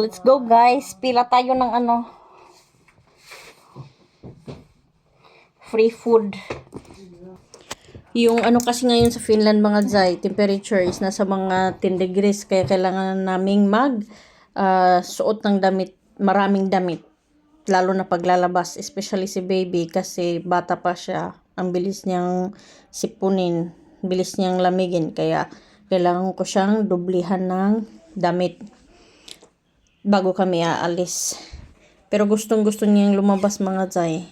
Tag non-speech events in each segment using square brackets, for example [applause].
Let's go guys. Pila tayo ng ano. Free food. Yung ano kasi ngayon sa Finland mga Zay, temperature is nasa mga 10 degrees kaya kailangan naming mag ah, suot ng damit, maraming damit. Lalo na paglalabas, especially si baby kasi bata pa siya. Ang bilis niyang sipunin, bilis niyang lamigin kaya kailangan ko siyang dublihan ng damit bago kami aalis. Pero gustong gusto niyang lumabas mga Zay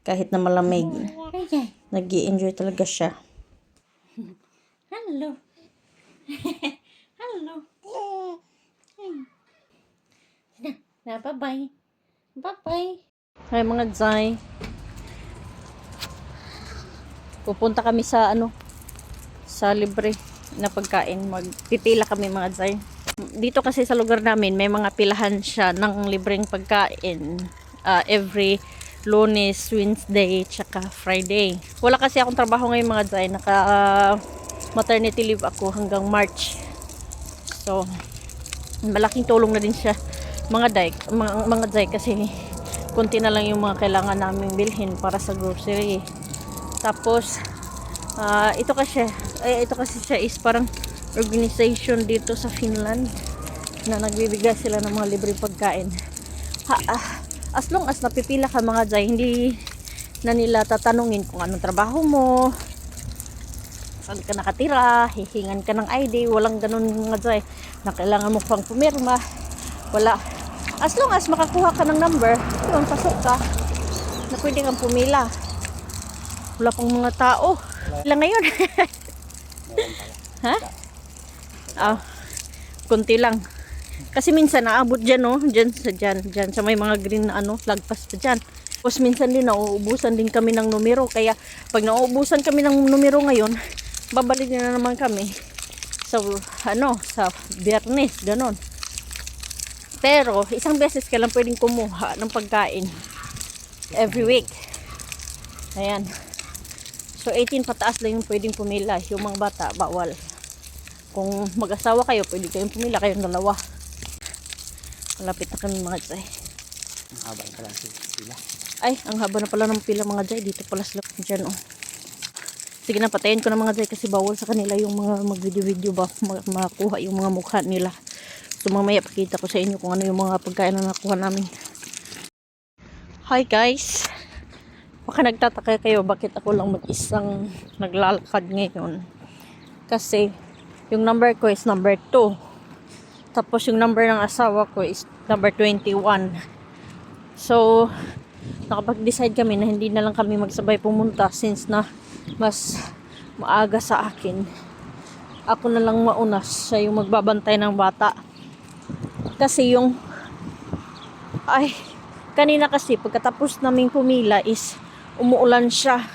kahit na malamig. nag enjoy talaga siya. [laughs] Hello. [laughs] Hello. Na, bye-bye. Bye-bye. Hi mga Zay. Pupunta kami sa ano sa libre na pagkain. Magpipila kami mga Zay. Dito kasi sa lugar namin may mga pilahan siya ng libreng pagkain ah, every Lunes, Wednesday, tsaka Friday. Wala kasi akong trabaho ngayon mga Zay. Naka ah, maternity leave ako hanggang March. So, malaking tulong na din siya mga day, mga, mga day kasi konti na lang yung mga kailangan naming bilhin para sa grocery. Tapos, ah, ito kasi, ay, ito kasi siya is parang organization dito sa Finland na nagbibigay sila ng mga libreng pagkain. Ha, ah, as long as napipila ka mga jay, hindi na nila tatanungin kung anong trabaho mo, saan ka nakatira, hihingan ka ng ID, walang ganun mga jay, na kailangan mo pang pumirma, wala. As long as makakuha ka ng number, yun, pasok ka, na pwede kang pumila. Wala pang mga tao. Ilang ngayon? ha? Ah, kunti lang. Kasi minsan naabot dyan, no? Dyan sa dyan, dyan sa may mga green na ano, lagpas pa dyan. Tapos minsan din nauubusan din kami ng numero. Kaya pag nauubusan kami ng numero ngayon, babalik na naman kami sa ano, sa biyernes, ganon. Pero isang beses ka lang pwedeng kumuha ng pagkain every week. Ayan. So 18 pataas lang yung pwedeng pumila. Yung mga bata, bawal. Kung mag-asawa kayo, pwede kayong pumila kayong dalawa. Malapit na kami mga jay. Ang haba yung pala sila. Ay, ang haba na pala ng pila mga jay. Dito pala sila dyan oh. Sige na, patayin ko na mga jay kasi bawal sa kanila yung mga mag-video-video ba ma- makuha yung mga mukha nila. So mamaya pakita ko sa inyo kung ano yung mga pagkain na nakuha namin. Hi guys! Baka nagtataka kayo bakit ako lang mag-isang naglalakad ngayon. Kasi yung number ko is number 2. Tapos yung number ng asawa ko is number 21. So, nakapag-decide kami na hindi na lang kami magsabay pumunta since na mas maaga sa akin. Ako na lang mauna siya yung magbabantay ng bata. Kasi yung ay kanina kasi pagkatapos naming pumila is umuulan siya.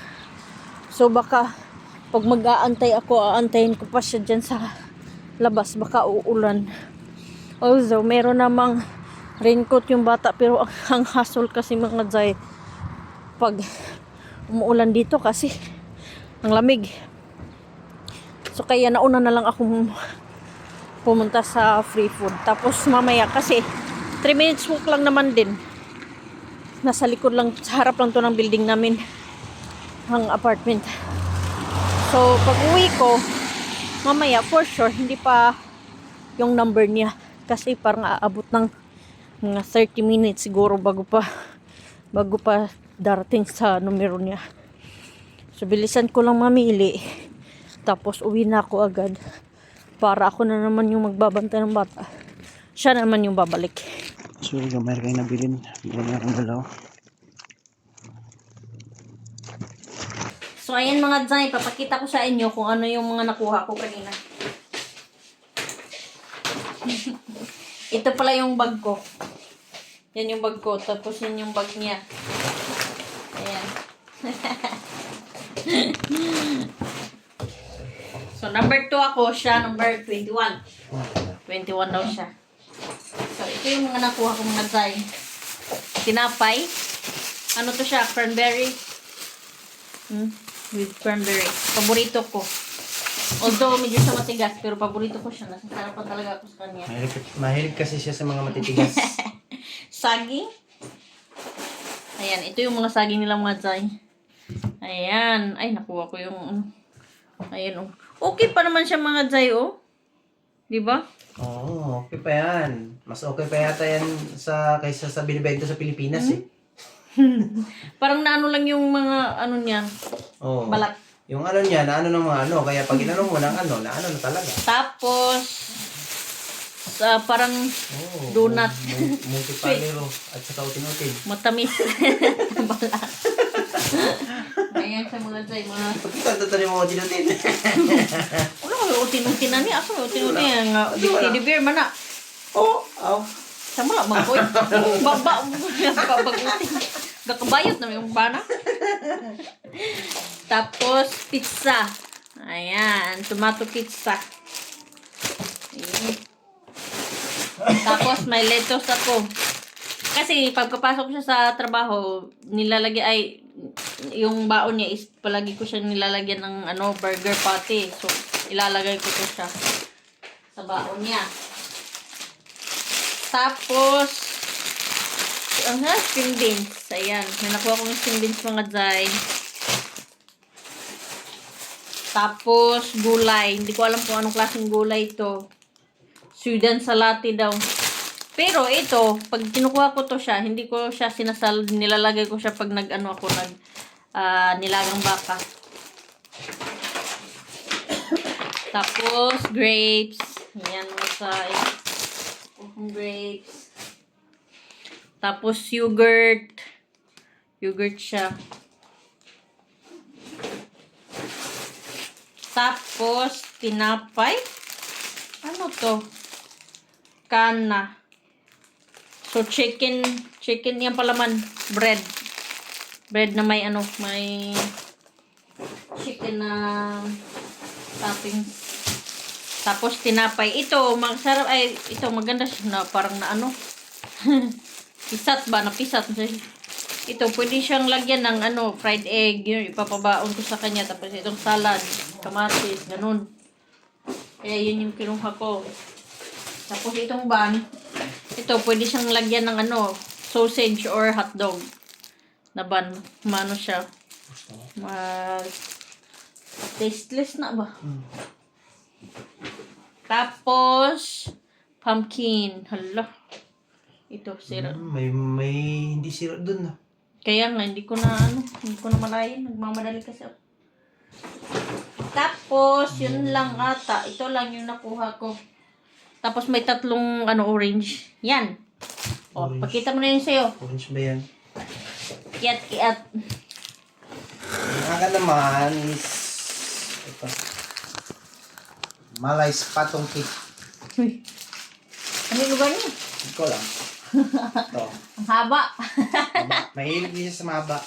So baka pag mag-aantay ako, aantayin ko pa siya dyan sa labas. Baka uulan. Although, meron namang raincoat yung bata. Pero ang, [laughs] ang hassle kasi mga jay pag umuulan dito kasi ang lamig. So kaya nauna na lang akong pumunta sa free food. Tapos mamaya kasi 3 minutes walk lang naman din. Nasa likod lang, sa harap lang to ng building namin. Ang apartment. So pag uwi ko, mamaya for sure hindi pa yung number niya. Kasi parang aabot ng mga 30 minutes siguro bago pa bago pa darating sa numero niya. So bilisan ko lang mamili. Tapos uwi na ako agad. Para ako na naman yung magbabantay ng bata. Siya naman yung babalik. So, gamay kayo nabilin. Na akong dalawa. So ayan mga Zay, papakita ko sa inyo kung ano yung mga nakuha ko kanina. [laughs] Ito pala yung bag ko. Yan yung bag ko. Tapos yun yung bag niya. Ayan. [laughs] so number 2 ako, siya number 21. 21 daw siya. Ito yung mga nakuha ko mga Zay. Tinapay. Ano to siya? Cranberry. Hmm? With cranberry. Paborito ko. Although medyo siya matigas, pero paborito ko siya. Nasasarapan talaga ako sa kanya. Mahilig, mahilig kasi siya sa mga matitigas. [laughs] Saging. Ayan, ito yung mga saging nilang mga zay. Ayan. Ay, nakuha ko yung ano. Ayan, oh. Okay pa naman siya mga zay, oh. Di ba? Oo, okay pa yan. Mas okay pa yata yan sa, kaysa sa binibento sa Pilipinas eh. [laughs] Parang naano lang yung mga ano niya, Oo. balat. Yung ano niya, na ano ng mga ano, kaya pag inano mo ng ano, na ano na talaga. Tapos, sa parang Oo. Donut. mu- Multipalero [laughs] at saka utin-utin. matamis. [laughs] balat. Ayan sa mga zay, mga... Pagkita, tatanim mo utin-utin. May utin-utin na niya? Ako may utin-utin nga. Di Wala. teddy bear man na. Oo, aw. Sa mula, mga boy. [laughs] Baba, babagutin. Gakabayot na yung bana. Tapos, pizza. Ayan, tomato pizza. Ayan. Tapos, may lettuce ako. Kasi, pagkapasok siya sa trabaho, nilalagay ay, yung baon niya is palagi ko siya nilalagyan ng ano, burger patty. So, ilalagay ko to siya sa baon niya. Tapos, ang uh, string beans. Ayan. May nakuha kong string beans mga zay. Tapos, gulay. Hindi ko alam kung anong klaseng gulay ito. Sweden salati daw. Pero ito, pag kinukuha ko to siya, hindi ko siya sinasal, nilalagay ko siya pag nag-ano ako, nag, ah, nilagang baka. Tapos, grapes. Yan, masay. Yung grapes. Tapos, yogurt. Yogurt siya. Tapos, tinapay. Ano to? Kana. So, chicken. Chicken yan palaman. Bread. Bread na may ano, may chicken na toppings. Tapos tinapay. Ito, masarap. Ay ito maganda siya na parang na ano. [laughs] pisat ba? Na pisat ito pwede siyang lagyan ng ano fried egg. Yun ipapabaon ko sa kanya. Tapos itong salad kamatis ganun. Kaya yun yung kinuha ko. Tapos itong bun. Ito pwede siyang lagyan ng ano sausage or hotdog na bun. Mano siya. Mag tasteless na ba tapos, pumpkin. Hala. Ito, sira. Mm, may, may hindi sira dun ah. Kaya nga, hindi ko na, ano, hindi ko na malayan. Nagmamadali kasi ako. Tapos, yun lang ata. Ito lang yung nakuha ko. Tapos, may tatlong, ano, orange. Yan. O, Orange. pakita mo na yun sa'yo. Orange ba yan? Kiat, kiat. Ang akin naman is. Malay patong cake. Uy. Ano yung lugar niya? Hindi ko lang. Ito. [laughs] Ang haba. Maba. Mahilig din siya sa mahaba.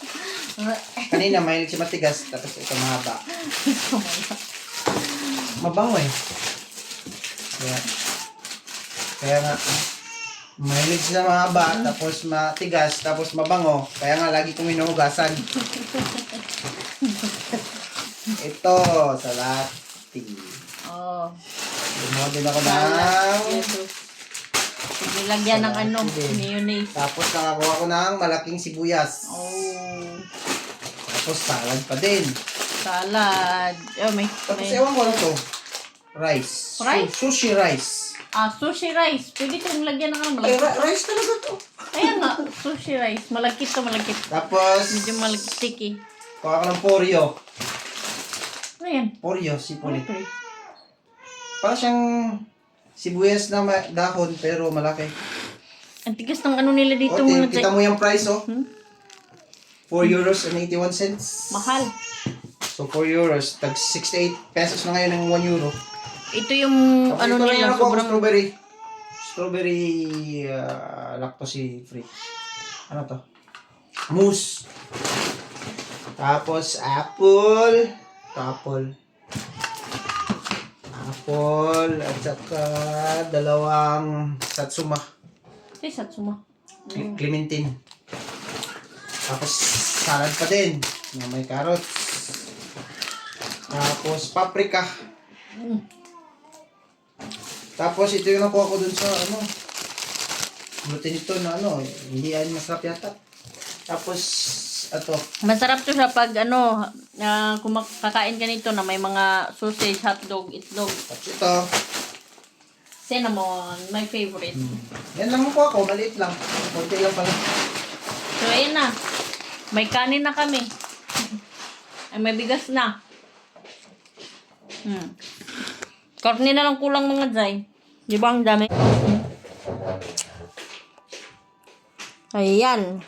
Kanina mahilig siya matigas, tapos ito mahaba. Mabango eh. Kaya, kaya nga, ah, mahilig siya mahaba, tapos matigas, tapos mabango. Kaya nga, lagi kong hinuhugasan. [laughs] Ito, salati. Oh. Gumawa din ako ng... Jesus. Sige, lagyan ng ano, Sige. mayonnaise. Tapos nakakuha ko ng malaking sibuyas. Oh. Tapos salad pa din. Salad. Oh, may, Tapos may, ewan ko ano to. Rice. Rice? Su- sushi rice. ah, sushi rice. Pwede itong lagyan ng ano, Ay, malagkit. ri- rice talaga to. Ayan nga, sushi rice. Malagkit to, malagkit. Tapos, Medyo malagkit sticky. kuha ko ng poryo. Ano yan? Poryo, sipuli. Okay. Para siyang sibuyas na ma- dahon pero malaki. Ang tigas ng ano nila dito o, mga ti- kita mo yung price oh. Hmm? 4 euros and 81 cents. Mahal. So 4 euros, tag 68 pesos na ngayon ng 1 euro. Ito yung Tapos ano ito rin nila, yung nakuha ko, sobrang... strawberry. Strawberry uh, lactose free. Ano to? Mousse. Tapos apple. Apple. Apple. At saka dalawang satsuma. Ay, satsuma. Cle- Clementine. Tapos salad pa din. Na may carrots. Tapos paprika. Tapos ito yung nakuha ko dun sa ano. Buti nito na ano, hindi yan masarap yata. Tapos, ato, Masarap to siya pag ano, uh, kumakain ka nito na may mga sausage, hotdog, itlog, tapos ito. cinnamon, my favorite. Yan lang ko, maliit lang. Kunti lang pala. So, ayun na. May kanin na kami. Ay, may bigas na. Hmm. Karne na lang kulang mga Zay. Di ba ang dami? Ayan.